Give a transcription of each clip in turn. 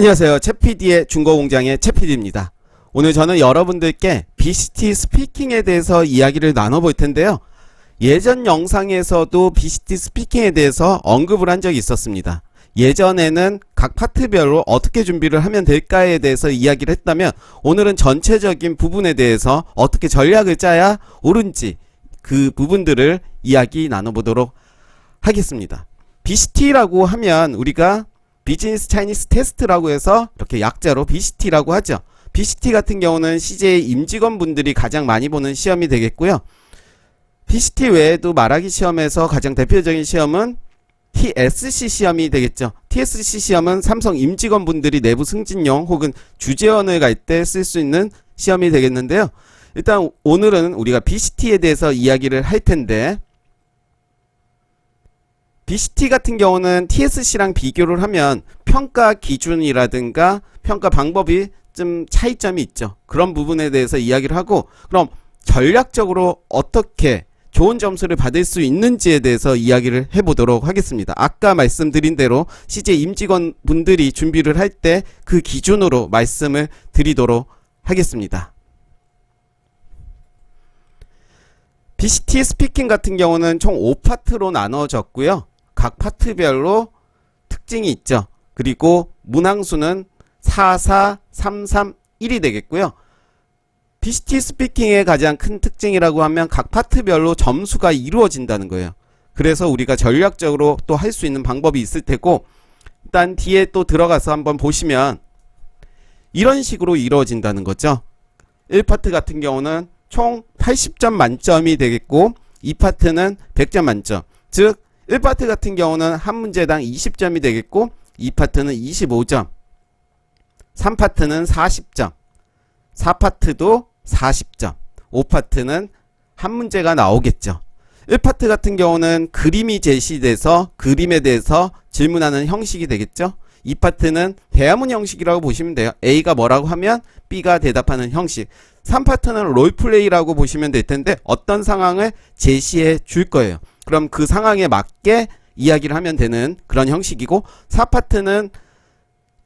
안녕하세요. 채피디의 중고공장의 채피디입니다. 오늘 저는 여러분들께 BCT 스피킹에 대해서 이야기를 나눠볼 텐데요. 예전 영상에서도 BCT 스피킹에 대해서 언급을 한 적이 있었습니다. 예전에는 각 파트별로 어떻게 준비를 하면 될까에 대해서 이야기를 했다면 오늘은 전체적인 부분에 대해서 어떻게 전략을 짜야 옳은지 그 부분들을 이야기 나눠보도록 하겠습니다. BCT라고 하면 우리가 비즈니스 차이니스 테스트라고 해서 이렇게 약자로 BCT라고 하죠. BCT 같은 경우는 CJ 임직원분들이 가장 많이 보는 시험이 되겠고요. BCT 외에도 말하기 시험에서 가장 대표적인 시험은 TSC 시험이 되겠죠. TSC 시험은 삼성 임직원분들이 내부 승진용 혹은 주재원을 갈 때 쓸 수 있는 시험이 되겠는데요. 일단 오늘은 우리가 BCT에 대해서 이야기를 할 텐데 BCT 같은 경우는 TSC랑 비교를 하면 평가 기준이라든가 평가 방법이 좀 차이점이 있죠. 그런 부분에 대해서 이야기를 하고 그럼 전략적으로 어떻게 좋은 점수를 받을 수 있는지에 대해서 이야기를 해보도록 하겠습니다. 아까 말씀드린 대로 CJ 임직원 분들이 준비를 할 때 그 기준으로 말씀을 드리도록 하겠습니다. BCT 스피킹 같은 경우는 총 5파트로 나눠졌고요. 각 파트별로 특징이 있죠. 그리고 문항수는 4, 4, 3, 3, 1이 되겠고요. BCT 스피킹의 가장 큰 특징이라고 하면 각 파트별로 점수가 이루어진다는 거예요. 그래서 우리가 전략적으로 또 할 수 있는 방법이 있을 테고 일단 뒤에 또 들어가서 한번 보시면 이런 식으로 이루어진다는 거죠. 1파트 같은 경우는 총 80점 만점이 되겠고 2파트는 100점 만점. 즉 1파트 같은 경우는 한 문제당 20점이 되겠고 2파트는 25점. 3파트는 40점. 4파트도 40점. 5파트는 한 문제가 나오겠죠. 1파트 같은 경우는 그림이 제시돼서 그림에 대해서 질문하는 형식이 되겠죠. 2파트는 대화문 형식이라고 보시면 돼요. A가 뭐라고 하면 B가 대답하는 형식. 3파트는 롤플레이라고 보시면 될 텐데 어떤 상황을 제시해 줄 거예요. 그럼 그 상황에 맞게 이야기를 하면 되는 그런 형식이고 4파트는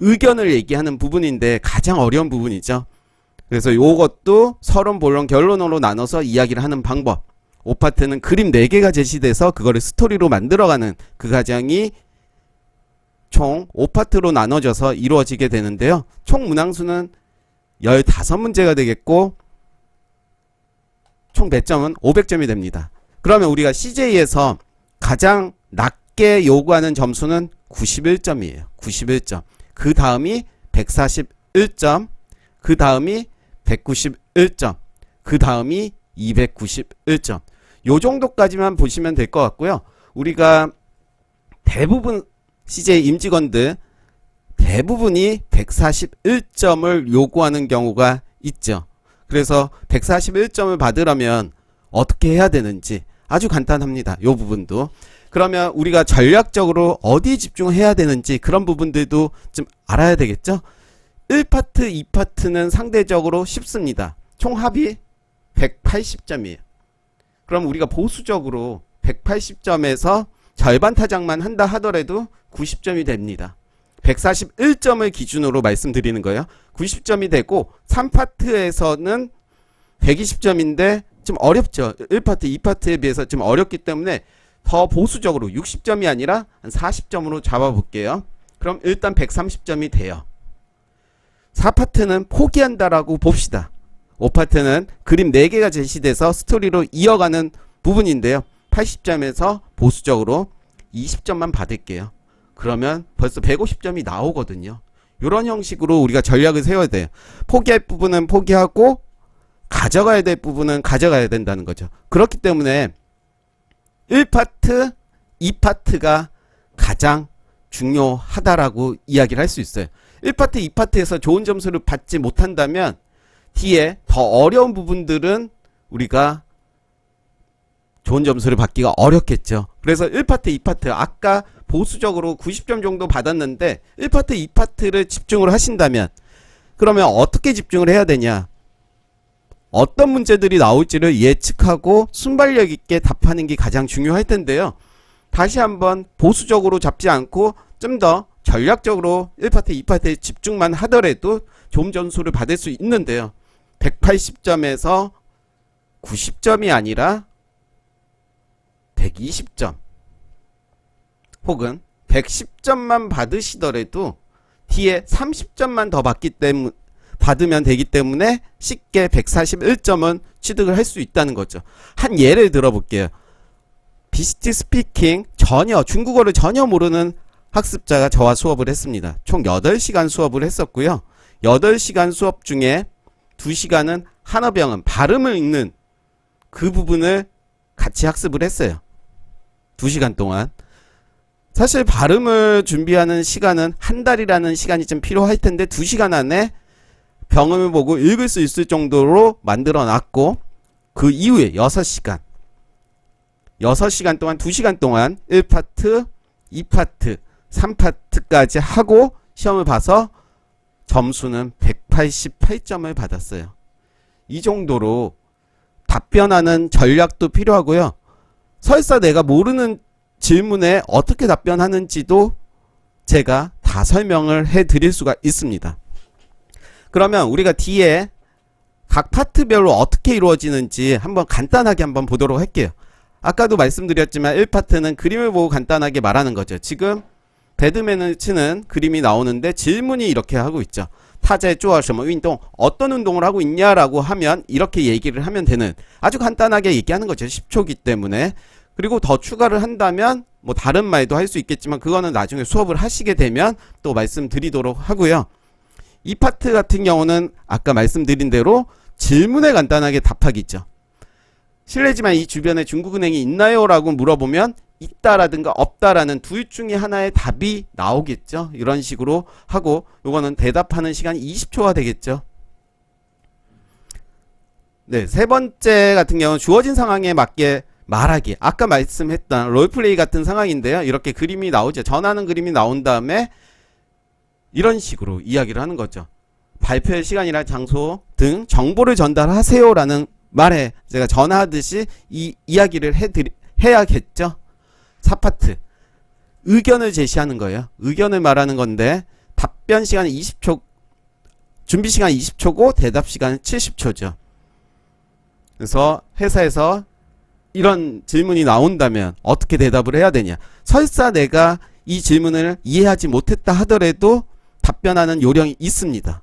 의견을 얘기하는 부분인데 가장 어려운 부분이죠. 그래서 요것도 서론, 본론, 결론으로 나눠서 이야기를 하는 방법. 5파트는 그림 4개가 제시돼서 그거를 스토리로 만들어가는 그 과정이 총 5파트로 나눠져서 이루어지게 되는데요. 총 문항수는 15문제가 되겠고 총 배점은 500점이 됩니다. 그러면 우리가 CJ에서 가장 낮게 요구하는 점수는 91점이에요. 91점. 그 다음이 141점. 그 다음이 191점. 그 다음이 291점. 요 정도까지만 보시면 될 것 같고요. 우리가 대부분 CJ 임직원들 대부분이 141점을 요구하는 경우가 있죠. 그래서 141점을 받으려면 어떻게 해야 되는지 아주 간단합니다. 요 부분도. 그러면 우리가 전략적으로 어디 집중해야 되는지 그런 부분들도 좀 알아야 되겠죠? 1파트, 2파트는 상대적으로 쉽습니다. 총 합이 180점이에요. 그럼 우리가 보수적으로 180점에서 절반 타작만 한다 하더라도 90점이 됩니다. 141점을 기준으로 말씀드리는 거예요. 90점이 되고 3파트에서는 120점인데 좀 어렵죠. 1파트, 2파트에 비해서 좀 어렵기 때문에 더 보수적으로 60점이 아니라 한 40점으로 잡아볼게요. 그럼 일단 130점이 돼요. 4파트는 포기한다라고 봅시다. 5파트는 그림 4개가 제시돼서 스토리로 이어가는 부분인데요. 80점에서 보수적으로 20점만 받을게요. 그러면 벌써 150점이 나오거든요. 이런 형식으로 우리가 전략을 세워야 돼요. 포기할 부분은 포기하고 가져가야 될 부분은 가져가야 된다는 거죠. 그렇기 때문에 1파트, 2파트가 가장 중요하다라고 이야기를 할 수 있어요. 1파트, 2파트에서 좋은 점수를 받지 못한다면 뒤에 더 어려운 부분들은 우리가 좋은 점수를 받기가 어렵겠죠. 그래서 1파트, 2파트 아까 보수적으로 90점 정도 받았는데 1파트, 2파트를 집중을 하신다면 그러면 어떻게 집중을 해야 되냐? 어떤 문제들이 나올지를 예측하고 순발력 있게 답하는 게 가장 중요할 텐데요. 다시 한번 보수적으로 잡지 않고 좀 더 전략적으로 1파트, 2파트에 집중만 하더라도 좋은 점수를 받을 수 있는데요. 180점에서 90점이 아니라 120점 혹은 110점만 받으시더라도 뒤에 30점만 더 받기 때문 받으면 되기 때문에 쉽게 141점은 취득을 할 수 있다는 거죠. 한 예를 들어볼게요. 비스티 스피킹 전혀 중국어를 전혀 모르는 학습자가 저와 수업을 했습니다. 총 8시간 수업을 했었고요. 8시간 수업 중에 2시간은 한어병은 발음을 읽는 그 부분을 같이 학습을 했어요. 2시간 동안. 사실 발음을 준비하는 시간은 한 달이라는 시간이 좀 필요할 텐데 2시간 안에 병음을 보고 읽을 수 있을 정도로 만들어 놨고 그 이후에 6시간 6시간 동안 2시간 동안 1파트, 2파트, 3파트까지 하고 시험을 봐서 점수는 188점을 받았어요. 이 정도로 답변하는 전략도 필요하고요. 설사 내가 모르는 질문에 어떻게 답변하는지도 제가 다 설명을 해 드릴 수가 있습니다. 그러면 우리가 뒤에 각 파트별로 어떻게 이루어지는지 한번 간단하게 한번 보도록 할게요. 아까도 말씀드렸지만 1파트는 그림을 보고 간단하게 말하는 거죠. 지금 배드맨을 치는 그림이 나오는데 질문이 이렇게 하고 있죠. 타자의 쪼아 什么 운동 어떤 운동을 하고 있냐라고 하면 이렇게 얘기를 하면 되는 아주 간단하게 얘기하는 거죠. 10초기 때문에 그리고 더 추가를 한다면 뭐 다른 말도 할 수 있겠지만 그거는 나중에 수업을 하시게 되면 또 말씀드리도록 하고요. 이 파트 같은 경우는 아까 말씀드린 대로 질문에 간단하게 답하기죠. 실례지만 이 주변에 중국은행이 있나요? 라고 물어보면 있다라든가 없다라는 둘 중에 하나의 답이 나오겠죠. 이런 식으로 하고 요거는 대답하는 시간이 20초가 되겠죠. 네, 세 번째 같은 경우는 주어진 상황에 맞게 말하기. 아까 말씀했던 롤플레이 같은 상황인데요. 이렇게 그림이 나오죠. 전하는 그림이 나온 다음에 이런 식으로 이야기를 하는 거죠. 발표의 시간이나 장소 등 정보를 전달하세요라는 말에 제가 전하듯이 이 이야기를 해드리, 해야겠죠. 4파트. 의견을 제시하는 거예요. 의견을 말하는 건데 답변 시간은 20초, 준비 시간 20초고 대답 시간은 70초죠. 그래서 회사에서 이런 질문이 나온다면 어떻게 대답을 해야 되냐. 설사 내가 이 질문을 이해하지 못했다 하더라도 답변하는 요령이 있습니다.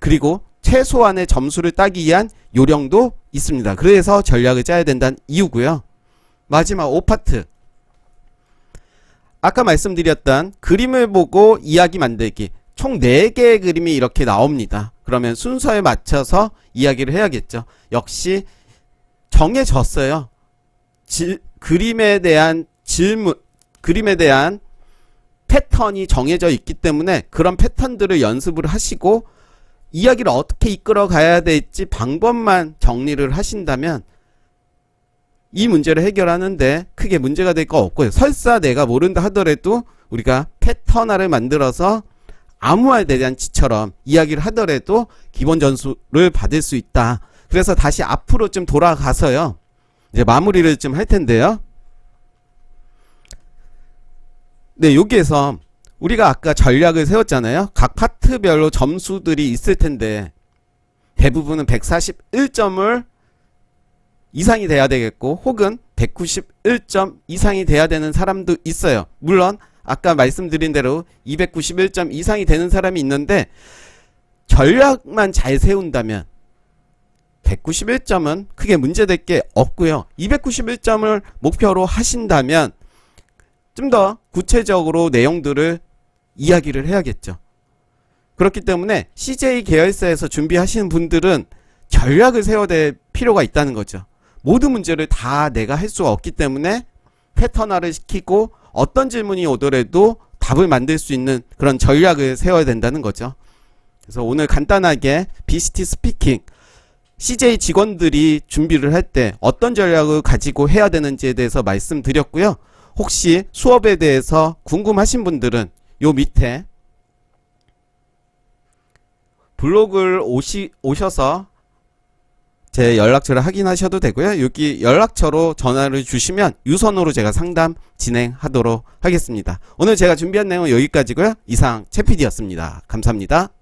그리고 최소한의 점수를 따기 위한 요령도 있습니다. 그래서 전략을 짜야 된다는 이유고요. 마지막 5파트. 아까 말씀드렸던 그림을 보고 이야기 만들기. 총 4개의 그림이 이렇게 나옵니다. 그러면 순서에 맞춰서 이야기를 해야겠죠. 역시 정해졌어요. 질, 그림에 대한 질문, 그림에 대한 패턴이 정해져 있기 때문에 그런 패턴들을 연습을 하시고 이야기를 어떻게 이끌어 가야 될지 방법만 정리를 하신다면 이 문제를 해결하는데 크게 문제가 될 거 없고요. 설사 내가 모른다 하더라도 우리가 패턴화를 만들어서 아무 말 대잔치처럼 이야기를 하더라도 기본 점수를 받을 수 있다. 그래서 다시 앞으로 좀 돌아가서요. 이제 마무리를 좀 할 텐데요. 네, 여기에서 우리가 아까 전략을 세웠잖아요. 각 파트별로 점수들이 있을 텐데 대부분은 141점을 이상이 돼야 되겠고 혹은 191점 이상이 돼야 되는 사람도 있어요. 물론 아까 말씀드린 대로 291점 이상이 되는 사람이 있는데 전략만 잘 세운다면 191점은 크게 문제될 게 없고요. 291점을 목표로 하신다면 좀 더 구체적으로 내용들을 이야기를 해야겠죠. 그렇기 때문에 CJ 계열사에서 준비하시는 분들은 전략을 세워야 될 필요가 있다는 거죠. 모든 문제를 다 내가 할 수가 없기 때문에 패턴화를 시키고 어떤 질문이 오더라도 답을 만들 수 있는 그런 전략을 세워야 된다는 거죠. 그래서 오늘 간단하게 BCT 스피킹 CJ 직원들이 준비를 할 때 어떤 전략을 가지고 해야 되는지에 대해서 말씀드렸고요. 혹시 수업에 대해서 궁금하신 분들은 요 밑에 블로그를 오시, 오셔서 제 연락처를 확인하셔도 되고요. 여기 연락처로 전화를 주시면 유선으로 제가 상담 진행하도록 하겠습니다. 오늘 제가 준비한 내용은 여기까지고요. 이상 최PD였습니다. 감사합니다.